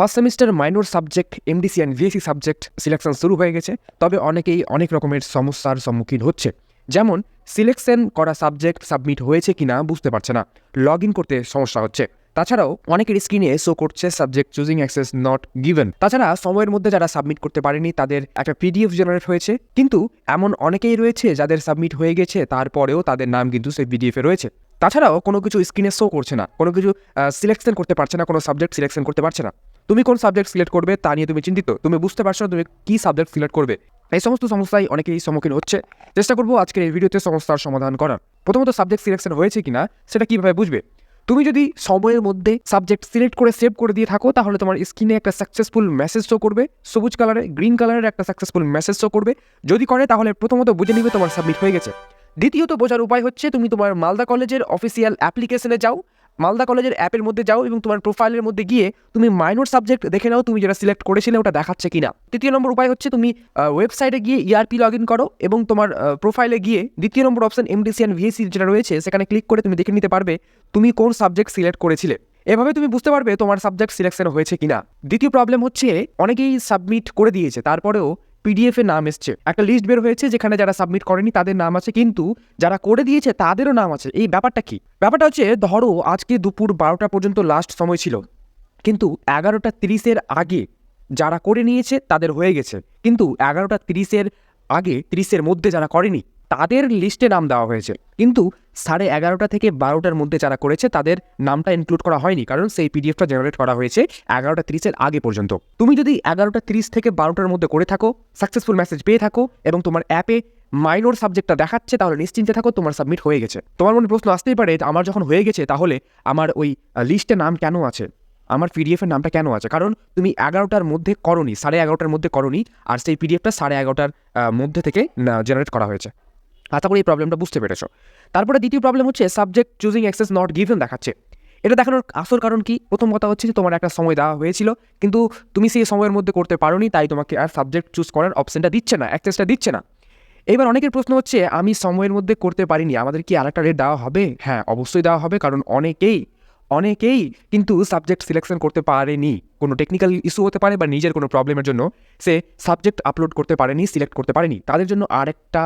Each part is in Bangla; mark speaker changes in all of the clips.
Speaker 1: First semester minor subject MDC and VAC subject selection শুরু হয়ে গেছে, তবে অনেকেই অনেক রকমের সমস্যার সম্মুখীন হচ্ছে। যেমন সিলেকশন করা সাবজেক্ট সাবমিট হয়েছে কিনা বুঝতে পারছে না লগ ইন করতে সমস্যা হচ্ছে। তাছাড়াও, অনেকের স্ক্রিনে শো করছে subject choosing access not given তাছাড়া, সময়ের মধ্যে যারা সাবমিট করতে পারেনি, তাদের একটা পিডিএফ জেনারেট হয়েছে। কিন্তু, এমন অনেকেই রয়েছে যাদের সাবমিট হয়ে গেছে, তারপরেও তাদের নাম কিন্তু সেই পিডিএফে রয়েছে। তাছাড়াও, কোনো কিছু স্ক্রিনে শো করছে না, কোনো কিছু সিলেকশন করতে পারছে না, কোনো সাবজেক্ট সিলেকশন করতে পারছে না। তুমি কোন সাবজেক্ট সিলেক্ট করবে তা নিয়ে তুমি চিন্তিত। তুমি বুঝতে পারছ তুমি কী সাবজেক্ট সিলেক্ট করবে। এই সমস্ত সমস্যায় অনেকেই সম্মুখীন হচ্ছে। চেষ্টা করব আজকের এই ভিডিওতে সমস্যার সমাধান করার। প্রথমত সাবজেক্ট সিলেকশন হয়েছে কিনা, সেটা কীভাবে বুঝবে? তুমি যদি সময়ের মধ্যে সাবজেক্ট সিলেক্ট করে সেভ করে দিয়ে থাকো, তাহলে তোমার স্ক্রিনে একটা সাকসেসফুল মেসেজ শো করবে, সবুজ কালারে গ্রিন কালারের একটা সাকসেসফুল মেসেজ শো করবে। যদি করে, তাহলে প্রথমত বুঝে নিবে তোমার সাবমিট হয়ে গেছে। দ্বিতীয়ত বোঝার উপায় হচ্ছে, তুমি তোমার মালদা কলেজের অফিসিয়াল অ্যাপ্লিকেশনে যাও। মালদা কলেজের অ্যাপের মধ্যে যাও এবং তোমার প্রোফাইলের মধ্যে গিয়ে তুমি মাইনর সাবজেক্ট দেখে নাও তুমি যেটা সিলেক্ট করেছিলে ওটা দেখাচ্ছে কিনা। তৃতীয় নম্বর উপায় হচ্ছে তুমি ওয়েবসাইটে গিয়ে ইআরপি লগ ইন করো এবং তোমার প্রোফাইলে গিয়ে দ্বিতীয় number option MDC and VAC যেটা রয়েছে সেখানে ক্লিক করে তুমি দেখে নিতে পারবে তুমি কোন সাবজেক্ট সিলেক্ট করেছিলে। এভাবে তুমি বুঝতে পারবে তোমার সাবজেক্ট সিলেকশন হয়েছে কিনা। দ্বিতীয় প্রবলেম হচ্ছে অনেকেই সাবমিট করে দিয়েছে, তারপরেও পিডিএফ নাম এসছে। একটা লিস্ট বের হয়েছে যেখানে যারা সাবমিট করেনি তাদের নাম আছে, কিন্তু যারা করে দিয়েছে তাদেরও নাম আছে। এই ব্যাপারটা কি? ব্যাপারটা হচ্ছে, ধরো আজকে দুপুর বারোটা পর্যন্ত লাস্ট সময় ছিল, কিন্তু এগারোটা তিরিশের আগে যারা করে নিয়েছে তাদের হয়ে গেছে। কিন্তু এগারোটা তিরিশের আগে, তিরিশের মধ্যে যারা করেনি তাদের লিস্টে নাম দেওয়া হয়েছে। কিন্তু সাড়ে এগারোটা থেকে বারোটার মধ্যে যারা করেছে, তাদের নামটা ইনক্লুড করা হয়নি, কারণ সেই পিডিএফটা জেনারেট করা হয়েছে এগারোটা তিরিশের আগে পর্যন্ত। তুমি যদি এগারোটা তিরিশ থেকে বারোটার মধ্যে করে থাকো সাকসেসফুল মেসেজ পেয়ে থাকো এবং তোমার অ্যাপে মাইনর সাবজেক্টটা দেখাচ্ছে, তাহলে নিশ্চিন্তে থাকো তোমার সাবমিট হয়ে গেছে। তোমার মনে প্রশ্ন আসতেই পারে আমার যখন হয়ে গেছে, তাহলে আমার ওই লিস্টে নাম কেন আছে? আমার পিডিএফের নামটা কেন আছে? কারণ তুমি এগারোটার মধ্যে করনি, সাড়ে এগারোটার মধ্যে করনি, আর সেই পিডিএফটা সাড়ে এগারোটার মধ্যে থেকে জেনারেট করা হয়েছে। আশা করি এই প্রবলেমটা বুঝতে পেরেছ। তারপরে দ্বিতীয় প্রবলেম হচ্ছে subject choosing access not given দেখাচ্ছে। এটা দেখানোর আসল কারণ কি? প্রথম কথা হচ্ছে যে তোমার একটা সময় দেওয়া হয়েছিল, কিন্তু তুমি সেই সময়ের মধ্যে করতে পারোনি, তাই তোমাকে আর সাবজেক্ট চুজ করার অপশনটা দিচ্ছে না অ্যাক্সেসটা দিচ্ছে না। এবার অনেকের প্রশ্ন হচ্ছে, আমি সময়ের মধ্যে করতে পারিনি, আমাদের কি আরেকটা রেট দেওয়া হবে? হ্যাঁ অবশ্যই দেওয়া হবে, কারণ অনেকেই অনেকেই কিন্তু সাবজেক্ট সিলেকশন করতে পারেনি। কোনো টেকনিক্যাল ইস্যু হতে পারে বা নিজের কোনো প্রবলেমের জন্য সে সাবজেক্ট আপলোড করতে পারেনি সিলেক্ট করতে পারেনি। তাদের জন্য আরেকটা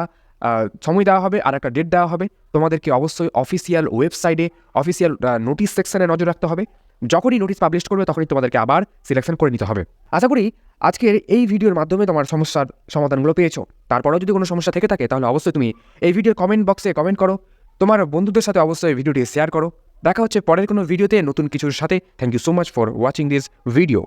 Speaker 1: সময় দেওয়া হবে আর একটা ডেট দেওয়া হবে। তোমাদেরকে অবশ্যই অফিসিয়াল ওয়েবসাইটে অফিসিয়াল নোটিশ সেকশনে নজর রাখতে হবে। যখনই নোটিশ পাবলিশ করবে, তখনই তোমাদেরকে আবার সিলেকশন করে নিতে হবে। আশা করি আজকের এই ভিডিওর মাধ্যমে তোমার সমস্যার সমাধানগুলো পেয়েছ। তারপরেও যদি কোনো সমস্যা থেকে থাকে, তাহলে অবশ্যই তুমি এই ভিডিওর কমেন্ট বক্সে কমেন্ট করো। তোমার বন্ধুদের সাথে অবশ্যই ভিডিওটি শেয়ার করো। দেখা হচ্ছে পরের কোনো ভিডিওতে নতুন কিছুর সাথে। Thank you so much for watching this video